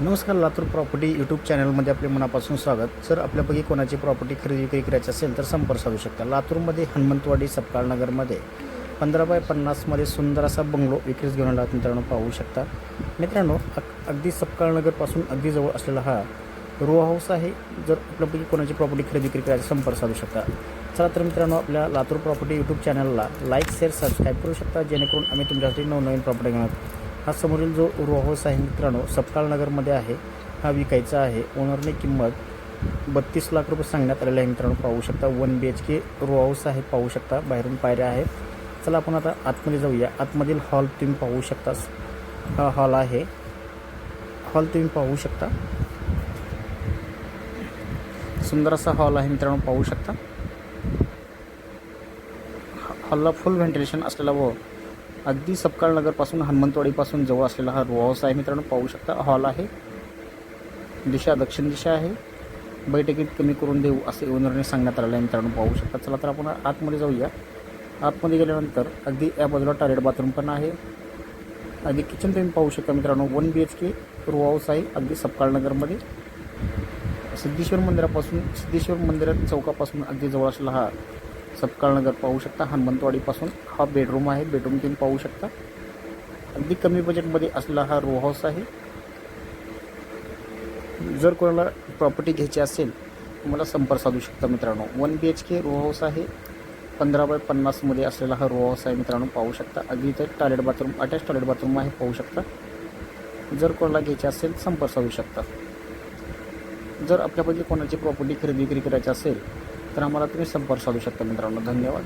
नमस्कार Latur property YouTube चॅनलमध्ये आपले मनापासून स्वागत. जर आपल्यापैकी कोणाची प्रॉपर्टी खरेदी विक्री करायची असेल तर संपर्क साधू शकता. लातूरमध्ये हनुमंतवाडी सपकाळ नगरमध्ये पंधरा बाय पन्नासमध्ये सुंदर असा बंगलो विक्रीस घेऊन आला मित्रांनो पाहू शकता. मित्रांनो अग अगदी सपकाळ नगरपासून अगदी जवळ असलेला हा रो हाऊस आहे. जर आपल्यापैकी कोणाची प्रॉपर्टी खरेदी विक्री करायची संपर्क साधू शकता. चला तर मित्रांनो आपल्या लातूर प्रॉपर्टी यूट्यूब चॅनलला लाईक शेअर सबस्क्राईब करू शकता. जेणेकरून आम्ही तुमच्यासाठी नवनवीन प्रॉपर्टी घेणार हा समोरील जो रो आहे मित्रांनो सपकाळ नगरमध्ये आहे हा विकायचा आहे. ओनरने किंमत बत्तीस लाख रुपये सांगण्यात आलेले आहे मित्रांनो पाहू शकता. One B H K row house आहे पाहू शकता बाहेरून पायऱ्या आहेत. चला आपण आता आतमध्ये जाऊया. आतमधील हॉल तुम्ही पाहू शकता. हा हॉल आहे. हॉल तुम्ही पाहू शकता. सुंदर असा हॉल आहे मित्रांनो पाहू शकता. हॉलला फुल व्हेंटिलेशन असलेला व अगदी सपकाळ नगरपासून हनुमंतवाडीपासून जवळ असलेला हा रो हाऊस आहे. मित्रांनो पाहू शकता हॉल आहे. दिशा दक्षिण दिशा आहे. बैठकीत कमी करून देऊ असे ओनरने सांगण्यात आलेलं आहे. मित्रांनो पाहू शकता. चला तर आपण आतमध्ये जाऊया. आतमध्ये गेल्यानंतर अगदी या बाजूला टॉयलेट बाथरूम पण आहे. अगदी किचन तुम्ही पाहू शकता मित्रांनो one B H K row house आहे. अगदी सपकाळ नगरमध्ये. सिद्धेश्वर मंदिरापासून सिद्धेश्वर मंदिर चौकापासून अगदी जवळ असलेला हा सपकाळनगर पाहू शकता. हनुमंतवाडीपासून हा बेडरूम आहे. बेडरूम तुम्ही पाहू शकता. अगदी कमी बजेटमध्ये असलेला हा रो हाऊस आहे. जर कोणाला प्रॉपर्टी घ्यायची असेल तुम्हाला संपर्क साधू शकता मित्रांनो. One B H K row house आहे. पंधरा बाय पन्नासमध्ये असलेला हा रो हाऊस आहे मित्रांनो. पाहू शकता. अगदी इथं toilet bathroom attach toilet bathroom आहे. पाहू शकता. जर कोणाला घ्यायची असेल संपर्क साधू शकता. जर आपल्यापैकी कोणाची प्रॉपर्टी खरेदी विक्री करायची असेल तर आम्हाला तुम्ही संपर्क साधू शकता मित्रांनो. धन्यवाद.